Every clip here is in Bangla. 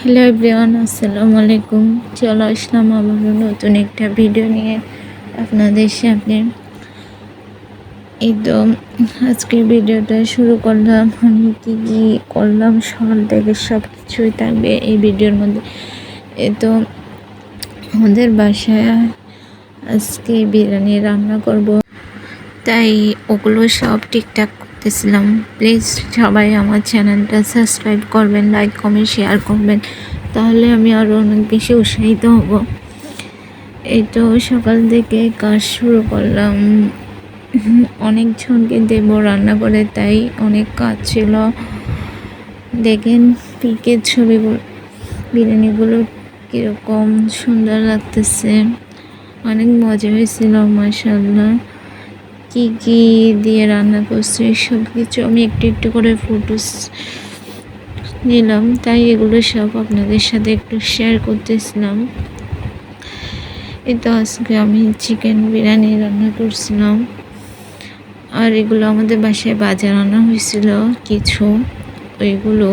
হ্যালো এভরিওয়ান আসসালামু আলাইকুম। চলো আসলাম আবারও নতুন একটা ভিডিও নিয়ে আপনাদের সামনে। এই তো আজকের ভিডিওটা শুরু করলাম। আমি কী কী করলাম, সকাল থেকে সব কিছুই থাকবে এই ভিডিওর মধ্যে। এই তো আমাদের বাসায় আজকে বিরিয়ানি রান্না করব। তাই ওগুলো সব ঠিকঠাক করতেছিলাম প্লিজ সবাই আমার চ্যানেলটা সাবস্ক্রাইব করবেন লাইক কমেন্ট শেয়ার করবেন, তাহলে আমি আরও অনেক বেশি উৎসাহিত হব। এই তো সকাল থেকে কাজ শুরু করলাম। অনেকজনকে দেব রান্না করে, তাই অনেক কাজ ছিল। দেখেন পিকের ছবিগুলো বিরিয়ানিগুলো কীরকম সুন্দর লাগতেছে। অনেক মজা হয়েছিল মাসাল্লাহ কি কি দিয়ে রান্না করছি সব কিছু আমি একটু একটু করে ফটোস নিলাম। তাই এগুলো সব আপনাদের সাথে একটু শেয়ার করতেছিলাম। তো আজকে আমি চিকেন বিরিয়ানি রান্না করছিলাম। আর এগুলো আমাদের বাসায় বাজার আনা হয়েছিল কিছু, ওইগুলো।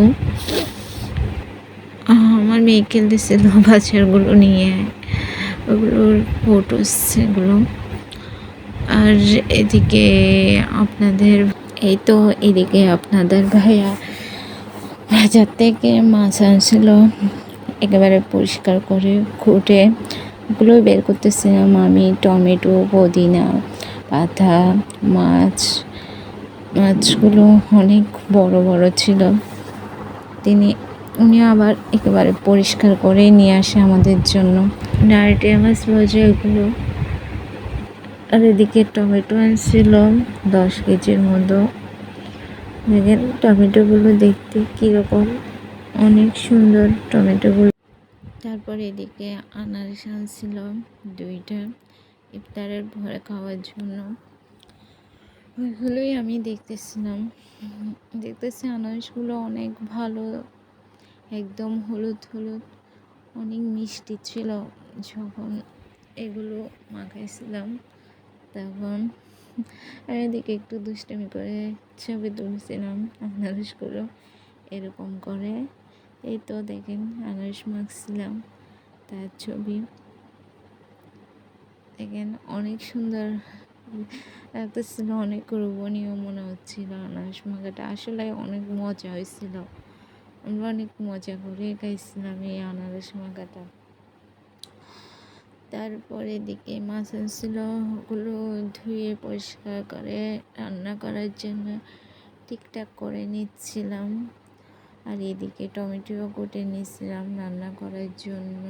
আমার মেয়ে খেলতেছিল বাজারগুলো নিয়ে। ওগুলোর ফটোস এগুলো। আর এদিকে আপনাদের, এই তো এদিকে আপনাদের ভাইয়া বাজার থেকে মাছ আনছিল। একেবারে পরিষ্কার করে খুঁটে ওগুলোই বের করতেছিলাম আমি টমেটো, পুদিনা, পাতা, মাছ, মাছগুলো অনেক বড় বড় ছিল। তিনি, উনি আবার একেবারে পরিষ্কার করে নিয়ে আসে আমাদের জন্য। নারটে মাছ ভাজা এগুলো আর এদিকে টমেটো আনছিল, দশ কেজির মতো। দেখেন টমেটোগুলো দেখতে কীরকম, অনেক সুন্দর টমেটোগুলো। তারপর এদিকে আনারস আনছিল দুইটা, ইফতারের ভরে খাওয়ার জন্য। ওইগুলোই আমি দেখতেছিলাম। দেখতেছি আনারসগুলো অনেক ভালো, একদম হলুদ হলুদ, অনেক মিষ্টি ছিল। যখন এগুলো মাখাইছিলাম তখন এদিকে একটু দুষ্টামি করে ছবি তুলছিলাম, আনারসগুলো এরকম করে। এই তো দেখেন, আনারস মাখছিলাম তার ছবি। দেখেন, অনেক সুন্দর লাগতেছিল, অনেক রোবনীয় মনে হচ্ছিল আনারস মাখাটা। আসলে অনেক মজা হয়েছিল। আমরা অনেক মজা করে খাইছিলাম এই আনারস মাখাটা। তারপরে দিকে মাছ আনছিল, ওগুলো ধুয়ে পরিষ্কার করে রান্না করার জন্য ঠিকঠাক করে নিচ্ছিলাম। আর এদিকে টমেটোও কুটে নিচ্ছিলাম রান্না করার জন্য।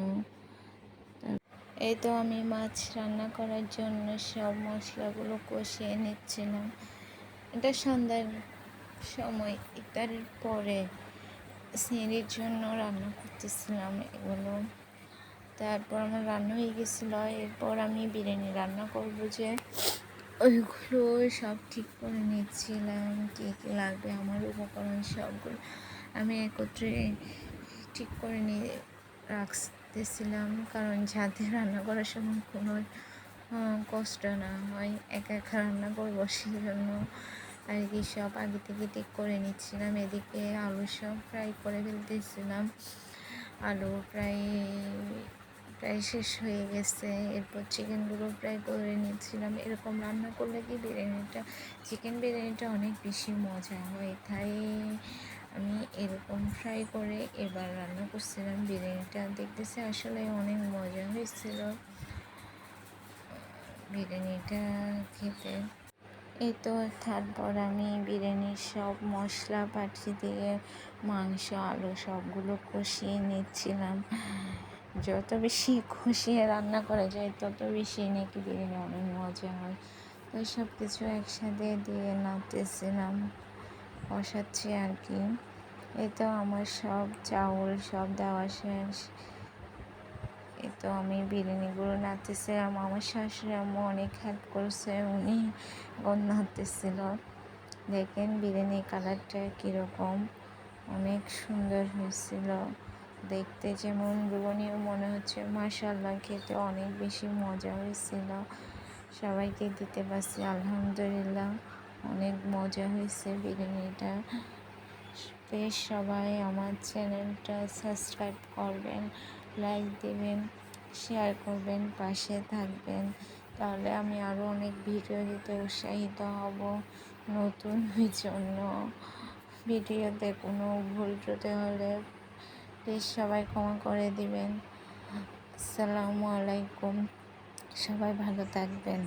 এই তো আমি মাছ রান্না করার জন্য সব মশলাগুলো কষিয়ে নিচ্ছিলাম। এটা সন্ধ্যার সময় ইফতারের পরে সিঁড়ির জন্য রান্না করতেছিলাম এগুলো। তারপর আমার রান্না হয়ে গেছিল। এরপর আমি বিরিয়ানি রান্না করব যে ওইগুলো সব ঠিক করে নিচ্ছিলাম, কী কী লাগবে, আমার উপকরণ সবগুলো আমি একত্রে ঠিক করে নিয়ে রাখতেছিলাম। কারণ যাতে রান্না করার সময় কোনো কষ্ট না হয়, একা একা রান্না করব সেই জন্য আর কি সব আগে থেকে ঠিক করে নিচ্ছিলাম। এদিকে আলু সব ফ্রাই করে ফেলতেছিলাম। আলু প্রায় প্রায় শেষ হয়ে গেছে। এরপর চিকেনগুলো ফ্রাই করে নিচ্ছিলাম। এরকম রান্না করলে কি বিরিয়ানিটা, চিকেন বিরিয়ানিটা অনেক বেশি মজা হয়। তাই আমি এরকম ফ্রাই করে এবার রান্না করছিলাম বিরিয়ানিটা। দেখতেছি আসলে অনেক মজা হয়েছিল বিরিয়ানিটা খেতে। এই তো তারপর আমি বিরিয়ানির সব মশলা পাঠিয়ে দিয়ে মাংস, আলু সবগুলো কষিয়ে নিচ্ছিলাম। যত বেশি কষিয়ে রান্না করা যায়, তত বেশি নাকি বিরিয়ানি অনেক মজা হয়। তো সব কিছু একসাথে দিয়ে নাড়তেছিলাম, বসাচ্ছি আর কি। এই তো আমার সব চাউল, সব দেওয়া শেষ। এই তো আমি বিরিয়ানিগুলো নাড়তেছিলাম। আমার শাশুড়ি আম্মু অনেক হেল্প করছে, উনি নাড়তেছিল। দেখেন বিরিয়ানি কালারটা কীরকম, অনেক সুন্দর হয়েছিল। দেখতে যেমন লোভনীয় মনে হচ্ছে। মাসাল্লাহ খেতে অনেক বেশি মজা হয়েছিল। সবাইকে দিতে পারছি, আলহামদুলিল্লাহ। অনেক মজা হয়েছে বিরিয়ানিটা। বেশ সবাই আমার চ্যানেলটা সাবস্ক্রাইব করবেন, লাইক দেবেন, শেয়ার করবেন, পাশে থাকবেন। তাহলে আমি আরও অনেক ভিডিও দিতে উৎসাহিত হব নতুন জন্য। ভিডিওতে কোনো ভুল ত্রুটি হলে প্লিজ সবাই ক্ষমা করে দিবেন। আসসালামু আলাইকুম। সবাই ভালো থাকবেন।